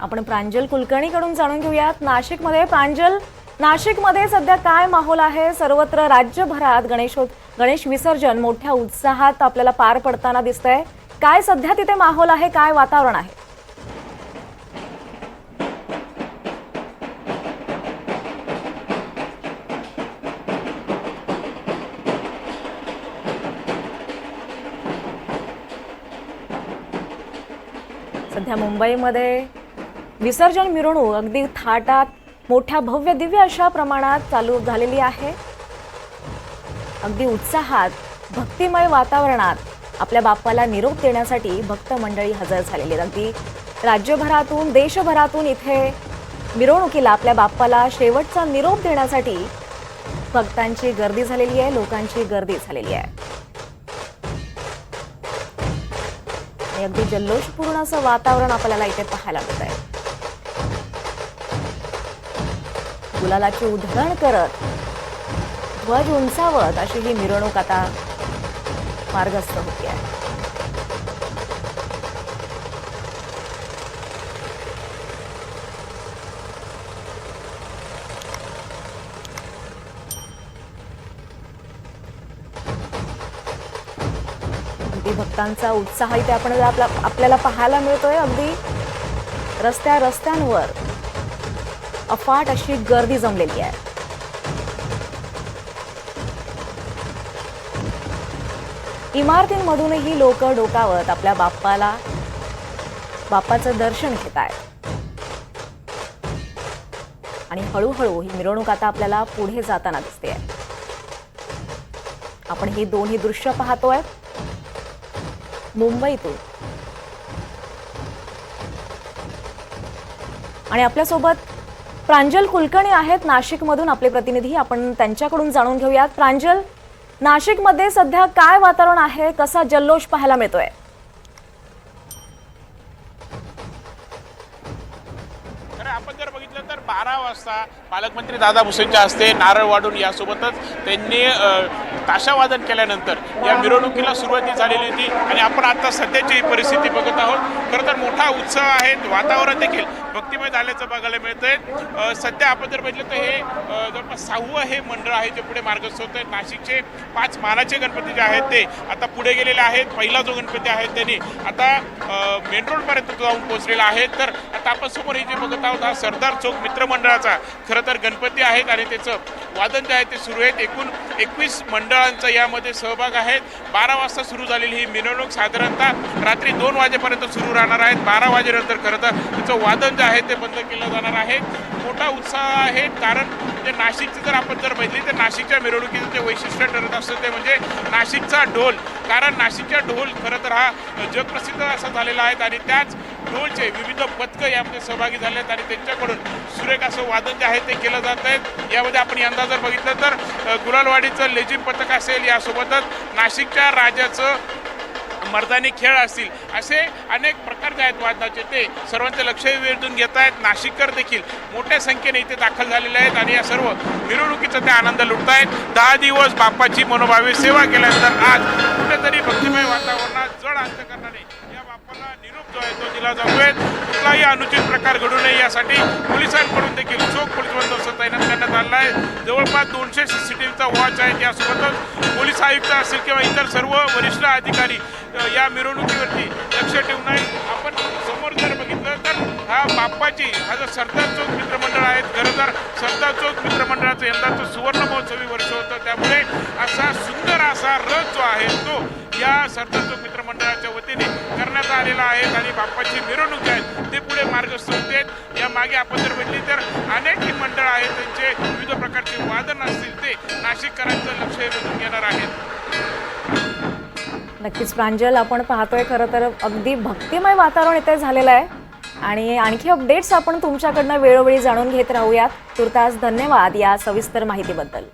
आपण प्रांजल कुलकर्णीकडून जाणून घेऊयात. नाशिकमध्ये प्रांजल नाशिकमध्ये सध्या काय माहोल आहे? सर्वत्र राज्यभरात गणेशोत गणेश विसर्जन मोठ्या उत्साहात आपल्याला पार पडताना दिसतंय. काय सध्या तिथे माहोल आहे? काय वातावरण आहे? सध्या मुंबईमध्ये विसर्जन मिरवणूक अगदी थाटात मोठ्या भव्य दिव्य अशा प्रमाणात चालू झालेली आहे. अगदी उत्साहात भक्तिमय वातावरणात आपल्या बाप्पाला निरोप देण्यासाठी भक्त मंडळी हजर झालेली आहेत. अगदी राज्यभरातून देशभरातून इथे मिरवणुकीला आपल्या बाप्पाला शेवटचा निरोप देण्यासाठी भक्तांची गर्दी झालेली आहे लोकांची गर्दी झालेली आहे. आणि अगदी जल्लोषपूर्ण असं वातावरण आपल्याला इथे पाहायला मिळत आहे. गुलालाची उधळण करत ध्वज उंचावत अशी ही मिरवणूक आता मार्गस्थ होती आहे अगदी भक्तांचा उत्साह इथे आपण आपला आपल्याला पाहायला मिळतोय. अगदी रस्त्या रस्त्यांवर अफाट अशी गर्दी जमलेली आहे. इमारतींमधूनही लोक डोकावत आपल्या बाप्पाला बाप्पाचं दर्शन घेत आहेत. आणि हळूहळू ही मिरवणूक आता आपल्याला पुढे जाताना दिसते आपण ही दोन्ही दृश्य पाहतोय. मुंबईतून. आणि आपल्यासोबत प्रांजल कुलकर्णी आहेत. नाशिकमधून आपले प्रतिनिधी. आपण त्यांच्याकडून जाणून घेऊयात. प्रांजल नाशिकमध्ये सध्या काय वातावरण आहे? कसा जल्लोष पाहायला मिळतोय? आपण जर बघितलं तर बारा वाजता पालकमंत्री दादा भुसेंच्या हस्ते नारळ वाढून यासोबतच त्यांनी ताशावादन केल्यानंतर या मिरवणुकीला सुरुवाती झालेली होती आणि आपण आता सध्याची ही परिस्थिती बघत आहोत. खरं तर मोठा उत्सव आहे. वातावरण देखील भक्तिमय झाल्याचं बघायला मिळतंय. सध्या आपण जर बघितलं तर हे जवळपास सहावं हे मंडळ आहे जे पुढे मार्गस्थ होत आहे नाशिकचे पाच मानाचे गणपती जे आहेत ते आता पुढे गेलेले आहेत. पहिला जो गणपती आहे त्यांनी आता मेन रोडपर्यंत जाऊन पोहोचलेला आहे. तर आता आपण समोर हे जे बघत आहोत हा सरदार चौक मित्रमंडळाचा खरं तर गणपती आहेत आणि त्याचं वादन जे आहे ते सुरू आहेत. एकूण एकवीस मंडळांचा यामध्ये सहभाग आहे बारा वाजता सुरू झालेली ही मिरवणूक साधारणतः रात्री दोन वाजेपर्यंत सुरू राहणार आहेत बारा वाजेनंतर खरं तर त्याचं वादन जे आहे ते बंद केलं जाणार आहे. मोठा उत्साह आहे कारण म्हणजे नाशिकचं जर आपण जर बघितली तर नाशिकच्या मिरवणुकीचं जे वैशिष्ट्य ठरत असतं ते म्हणजे नाशिकचा ढोल. कारण नाशिकच्या ढोल खरं तर हा जगप्रसिद्ध असा झालेला आहे आणि त्याच ढोलचे विविध पथकं यामध्ये सहभागी झाले आहेत आणि त्यांच्याकडून सुरेख असं वादन जे आहे ते केलं जात आहे. यामध्ये आपण यंदा जर बघितलं तर गुलालवाडीचं लेझिम पथक असेल यासोबतच नाशिकच्या राजाचं मर्दानी खेळ असतील असे अनेक प्रकार जे आहेत वादनाचे ते सर्वांचे लक्ष वेधून घेत आहेत. नाशिककर देखील मोठ्या संख्येने इथे दाखल झालेले आहेत आणि या सर्व मिरवणुकीचा ते आनंद लुटत आहेत. दहा दिवस बाप्पाची मनोभावी सेवा केल्यानंतर आज कुठेतरी भक्तिमय वातावरणात जड अंत करणारे बाप्पाला निरोप जो आहे तो दिला जातोय. कुठलाही अनुचित प्रकार घडू नये यासाठी पोलिसांकडून देखील चोख पोलीस बंदोबस्त तैनात करण्यात आला आहे. जवळपास दोनशे सी सी टी व्हीचा वॉच आहे. त्यासोबतच पोलीस आयुक्त असतील किंवा इतर सर्व वरिष्ठ अधिकारी या मिरवणुकीवरती लक्ष ठेवून आहेत. आपण समोर जर बघितलं तर हा बाप्पाची हा जो सरदार चौक मित्रमंडळ आहे खरं तर सरदार चौक मित्रमंडळाचं यंदाचं सुवर्ण महोत्सवी वर्ष होतं. त्यामुळे असा सुंदर असा रथ जो आहे तो या सरदार चौक मित्रमंडळाच्या वतीने आलेला आहे आणि बाप्पाची मिरवणूक आहेत ते पुढे मार्ग होते. या मागे आपण जर म्हटली तर अनेक ही मंडळ आहेत त्यांचे विविध प्रकारचे वादन असतील ते नाशिककरांचं लक्ष वेधून घेणार आहेत. नक्कीच प्रांजल आपण पाहतोय खरं तर अगदी भक्तिमय वातावरण इथे झालेलं आहे. आणि आणखी अपडेट्स आपण तुमच्याकडनं वेळोवेळी जाणून घेत राहूयात. तुर्तास धन्यवाद या सविस्तर माहितीबद्दल.